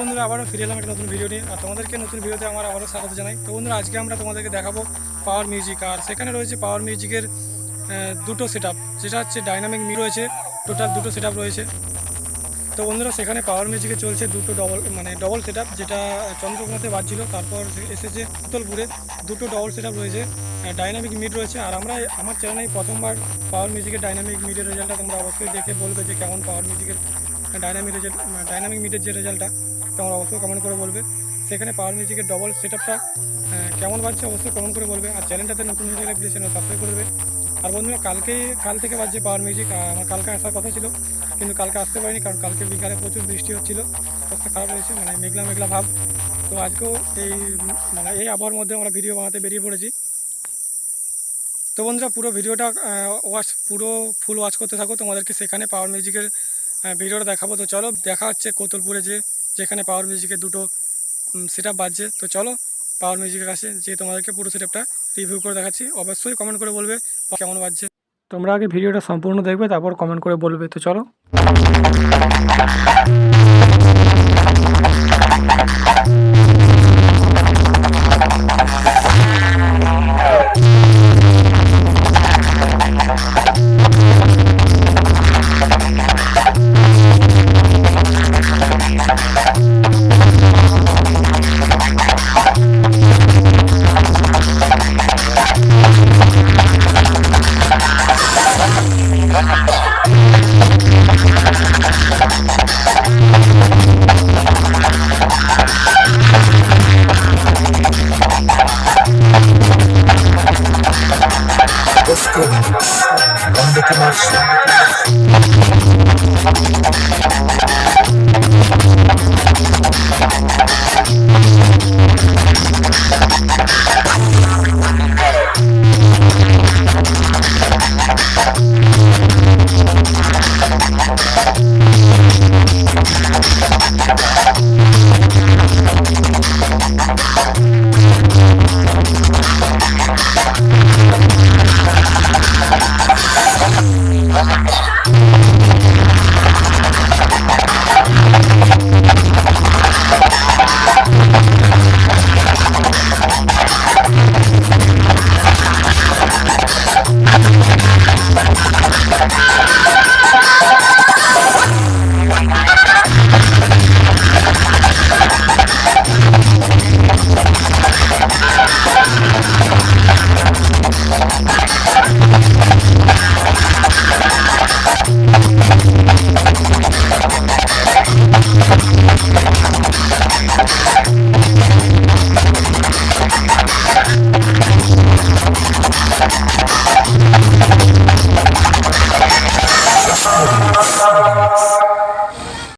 বন্ধুরা, আবারও ফিরে এলাম একটা নতুন ভিডিও নিয়ে। আর তোমাদেরকে নতুন ভিডিওতে আমার আবারও স্বাগত জানাই। তো বন্ধুরা, আজকে আমরা তোমাদেরকে দেখাবো পাওয়ার মিউজিক আর সেখানে রয়েছে পাওয়ার মিউজিকের দুটো সেট যেটা হচ্ছে ডাইনামিক মি রয়েছে। টোটাল দুটো সেট রয়েছে। তো বন্ধুরা, সেখানে পাওয়ার মিউজিকে চলছে দুটো ডবল মানে ডবল সেট যেটা চন্দ্রকোনাতে বাজছিল। তারপর এসেছে উত্তলপুরে দুটো ডবল সেট রয়েছে ডাইনামিক মিড রয়েছে। আর আমরা আমার চ্যানেলে প্রথমবার পাওয়ার মিউজিকের ডাইনামিক মিডের রেজাল্টটা তোমরা অবশ্যই দেখে বলবে যে কেমন পাওয়ার মিউজিকের ডাইনামিক রেজাল্ট ডাইনামিক মিডের যে রেজাল্টটা তোমরা অবশ্যই কমেন্ট করে বলবে। সেখানে পাওয়ার মিউজিকের ডবল সেট আপটা কেমন বাজছে অবশ্যই কমেন্ট করে বলবে। আর চ্যানেলটাতে নতুন হয়ে গেলে প্লিজ চ্যানেল সাবস্ক্রাইব করবে আর বন্ধুরা, কালকে, কাল থেকে বাজছে পাওয়ার মিউজিক আমার কালকে আসার কথা ছিল, কিন্তু কালকে আসতে পারিনি, কারণ কালকে বিকালে প্রচুর বৃষ্টি হচ্ছিল। অবস্থা খারাপ হয়েছে মানে মেঘলা মেঘলা ভাব। তো আজকেও এই মানে এই আবহাওয়ার মধ্যে আমরা ভিডিও বানাতে বেরিয়ে পড়েছি। তো বন্ধুরা, পুরো ভিডিওটা ওয়াচ পুরো ফুল ওয়াচ করতে থাকো। তোমাদেরকে সেখানে পাওয়ার মিউজিকের ভিডিওটা দেখাবো। তো চলো, দেখা হচ্ছে কোতলপুরে যে, যেখানে পাওয়ার মিউজিকের দুটো সেট আপ বাজছে। তো চলো পাওয়ার মিউজিকের কাছে যে তোমাদেরকে পুরো সেট আপটা রিভিউ করে দেখাচ্ছি। অবশ্যই কমেন্ট করে বলবে কেমন বাজছে। তোমরা আগে ভিডিওটা সম্পূর্ণ দেখবে, তারপর কমেন্ট করে বলবে। তো চলো।